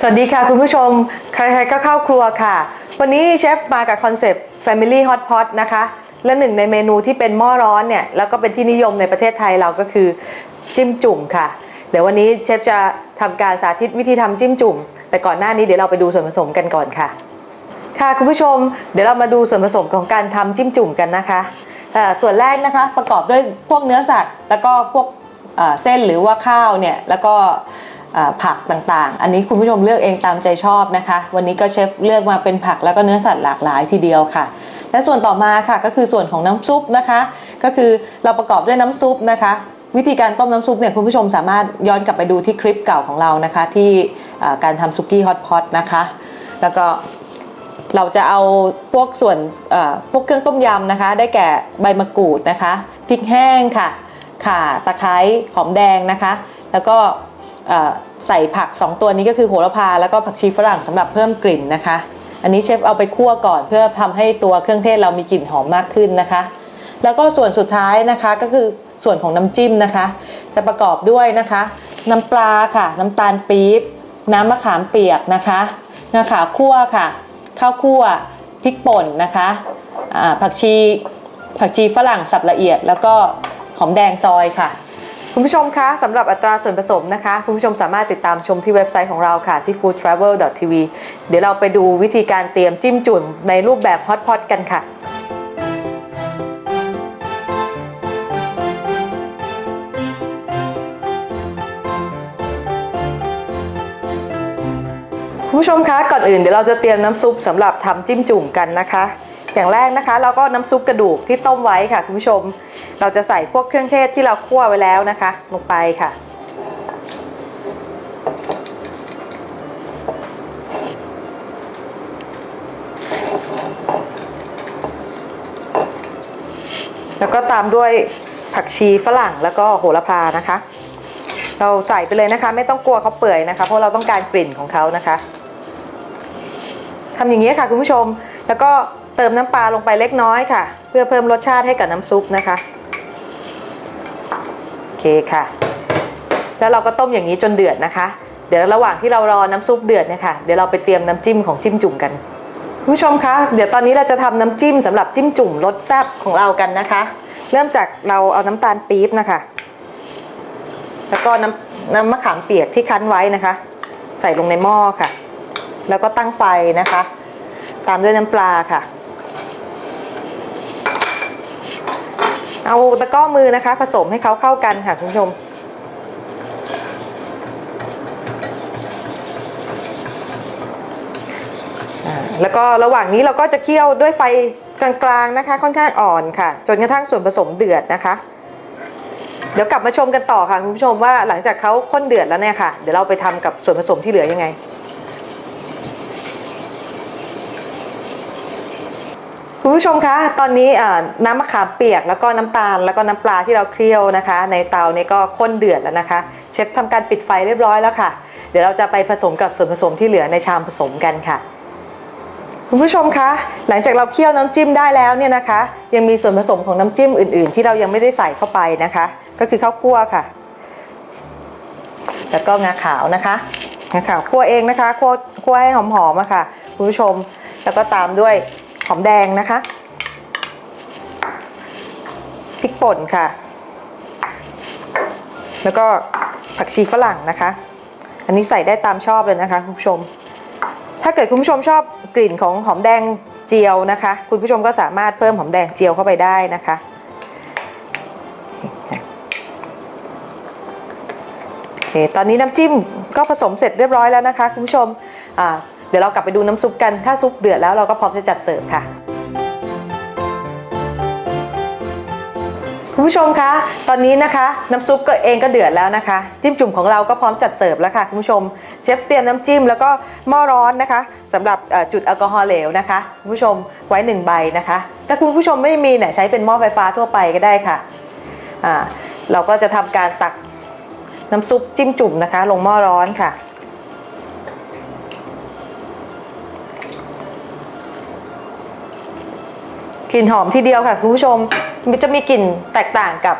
สวัสดีค่ะคุณผู้ชม ใครๆก็เข้าครัวค่ะ วันนี้เชฟมากับคอนเซปต์ Family Hot Pot นะคะ และหนึ่งในเมนูที่เป็นหม้อร้อนเนี่ย แล้วก็เป็นที่นิยมในประเทศไทยเราก็คือจิ้มจุ่มค่ะ เดี๋ยววันนี้เชฟจะทำการสาธิตวิธีทำจิ้มจุ่ม แต่ก่อนหน้านี้เดี๋ยวเราไปดูส่วนผสมกันก่อนค่ะ ค่ะคุณผู้ชม เดี๋ยวเรามาดูส่วนผสมของการทำจิ้มจุ่มกันนะคะ ส่วนแรกนะคะประกอบด้วยพวกเนื้อสัตว์ แล้วก็พวกเส้นหรือว่าข้าวเนี่ยแล้วก็ ผักต่างๆ อันนี้คุณผู้ชมเลือกเองตามใจชอบนะคะ วันนี้ก็เชฟเลือกมาเป็นผักแล้วก็เนื้อสัตว์หลากหลายทีเดียวค่ะ และส่วนต่อมาค่ะก็คือส่วนของน้ำซุปนะคะ ก็คือเราประกอบด้วยน้ำซุปนะคะ วิธีการต้มน้ำซุปเนี่ยคุณผู้ชมสามารถย้อนกลับไปดูที่คลิปเก่าของเรานะคะ ที่การทำซุกี้ฮอตพอตนะคะ แล้วก็เราจะเอาพวกส่วนพวกเครื่องต้มยำนะคะ ได้แก่ใบมะกรูดนะคะพริกแห้งค่ะข่าตะไคร้หอมแดงนะคะ แล้วก็ ใส่ผัก 2 ตัวนี้ก็คือโหระพาแล้วก็ผักชีฝรั่งสำหรับเพิ่มกลิ่นนะคะ อันนี้เชฟเอาไปคั่วก่อนเพื่อทำให้ตัวเครื่องเทศเรามีกลิ่นหอมมากขึ้นนะคะ แล้วก็ส่วนสุดท้ายนะคะก็คือส่วนของน้ำจิ้มนะคะ จะประกอบด้วยนะคะ น้ำปลาค่ะ น้ำตาลปี๊บน้ำมะขามเปียกนะคะงาขาวคั่วค่ะ ข้าวคั่วพริกป่นนะคะผักชีผักชีฝรั่งสับละเอียด แล้วก็หอมแดงซอยค่ะ คุณผู้ชมคะสำหรับอัตราส่วนผสมนะคะ คุณผู้ชมสามารถติดตามชมที่เว็บไซต์ของเราค่ะที่ foodtravel.tv เดี๋ยวเราไปดูวิธีการเตรียมจิ้มจุ่มในรูปแบบฮอตพอตกันค่ะคุณผู้ชมคะก่อนอื่นเดี๋ยวเราจะเตรียมน้ำซุปสำหรับทำจิ้มจุ่มกันนะคะ อย่างแรกนะคะเราก็น้ำซุปกระดูกที่ต้มไว้ค่ะคุณผู้ชม เราจะใส่พวกเครื่องเทศที่เราคั่วไว้แล้วนะคะ ลงไปค่ะ แล้วก็ตามด้วยผักชีฝรั่งแล้วก็โหระพานะคะ เราใส่ไปเลยนะคะ ไม่ต้องกลัวเขาเปื่อยนะคะ เพราะเราต้องการกลิ่นของเขานะคะทำอย่างนี้ค่ะคุณผู้ชมแล้วก็ ติมน้ำปลาลงไปเล็กน้อยค่ะ เพื่อเพิ่มรสชาติให้กับน้ำซุปนะคะโอเคค่ะ แล้วเราก็ต้มอย่างนี้จนเดือดนะคะ เดี๋ยวระหว่างที่เรารอน้ำซุปเดือดเนี่ยค่ะเดี๋ยวเราไปเตรียมน้ำจิ้มของจิ้มจุ่มกันคุณผู้ชมคะเดี๋ยวตอนนี้เราจะทำน้ำจิ้มสำหรับจิ้มจุ่มรสแซ่บของเรากันนะคะ เริ่มจากเราเอาน้ำตาลปี๊บนะคะ แล้วก็น้ำน้ำมะขามเปียกที่คั้นไว้นะคะ ใส่ลงในหม้อค่ะ แล้วก็ตั้งไฟนะคะ ตามด้วยน้ำปลาค่ะ เอาตะกร้อมือนะคะ ผสมให้เขาเข้ากันค่ะคุณผู้ชมแล้วก็ระหว่างนี้เราก็จะเคี่ยวด้วยไฟกลางๆนะคะ ค่อนข้างอ่อนค่ะ จนกระทั่งส่วนผสมเดือดนะคะ เดี๋ยวกลับมาชมกันต่อค่ะคุณผู้ชมว่าหลังจากเขาข้นเดือดแล้วเนี่ยค่ะ เดี๋ยวเราไปทำกับส่วนผสมที่เหลือยังไง คุณผู้ชมคะตอนนี้น้ำมะขามเปียกแล้วก็น้ำตาลแล้วก็น้ำปลาที่เราเคี่ยวนะคะ ในเตาเนี่ยก็ข้นเดือดแล้วนะคะ เชฟทำการปิดไฟเรียบร้อยแล้วค่ะ เดี๋ยวเราจะไปผสมกับส่วนผสมที่เหลือในชามผสมกันค่ะ คุณผู้ชมคะหลังจากเราเคี่ยวน้ำจิ้มได้แล้วเนี่ยนะคะ ยังมีส่วนผสมของน้ำจิ้มอื่น ๆ ที่เรายังไม่ได้ใส่เข้าไปนะคะ ก็คือข้าวคั่วค่ะ แล้วก็งาขาวนะคะงาขาวคั่วเองนะคะคั่วคั่วให้หอมๆอะค่ะคุณผู้ชมแล้วก็ตามด้วย หอมแดงนะคะพริกป่นค่ะ แล้วก็ผักชีฝรั่งนะคะ อันนี้ใส่ได้ตามชอบเลยนะคะคุณผู้ชม ถ้าเกิดคุณผู้ชมชอบกลิ่นของหอมแดงเจียวนะคะ คุณผู้ชมก็สามารถเพิ่มหอมแดงเจียวเข้าไปได้นะคะ โอเค ตอนนี้น้ำจิ้มก็ผสมเสร็จเรียบร้อยแล้วนะคะคุณผู้ชมอ่า เดี๋ยวเรากลับไปดูน้ำซุปกัน ถ้าซุปเดือดแล้วเราก็พร้อมจะจัดเสิร์ฟค่ะคุณผู้ชมคะ ตอนนี้นะคะ น้ำซุปก็เองก็เดือดแล้วนะคะ จิ้มจุ่มของเราก็พร้อมจัดเสิร์ฟแล้วค่ะคุณผู้ชม เชฟเตรียมน้ำจิ้มแล้วก็หม้อร้อนนะคะสำหรับจุดแอลกอฮอล์เหลวนะคะคุณผู้ชมไว้หนึ่งใบนะคะถ้าคุณผู้ชมไม่มีเนี่ยใช้เป็นหม้อไฟฟ้าทั่วไปก็ได้ค่ะเราก็จะทำการตักน้ำซุปจิ้มจุ่มนะคะ ลงหม้อร้อนค่ะ กลิ่นหอมทีเดียวค่ะคุณผู้ชมจะมีกลิ่นแตกต่างกับ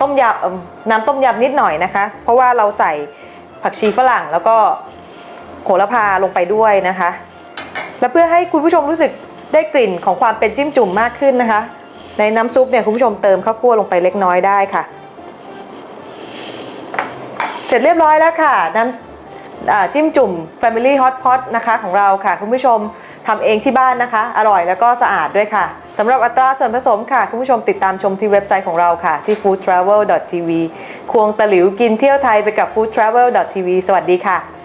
ต้มยำน้ำต้มยำนิดหน่อยนะคะ เพราะว่าเราใส่ผักชีฝรั่งแล้วก็โหระพาลงไปด้วยนะคะ และเพื่อให้คุณผู้ชมรู้สึกได้กลิ่นของความเป็นจิ้มจุ่มมากขึ้นนะคะ ในน้ำซุปเนี่ยคุณผู้ชมเติมข้าวคั่วลงไปเล็กน้อยได้ค่ะ เสร็จเรียบร้อยแล้วค่ะน้ำจิ้มจุ่ม Family Hot Pot นะคะของเราค่ะคุณผู้ชม ทำเองที่บ้านนะคะ อร่อยแล้วก็สะอาดด้วยค่ะสำหรับอัตราส่วนผสมค่ะ คุณผู้ชมติดตามชมที่เว็บไซต์ของเราค่ะ ที่ foodtravel.tv ควงตะหลิวกินเที่ยวไทยไปกับ foodtravel.tv สวัสดีค่ะ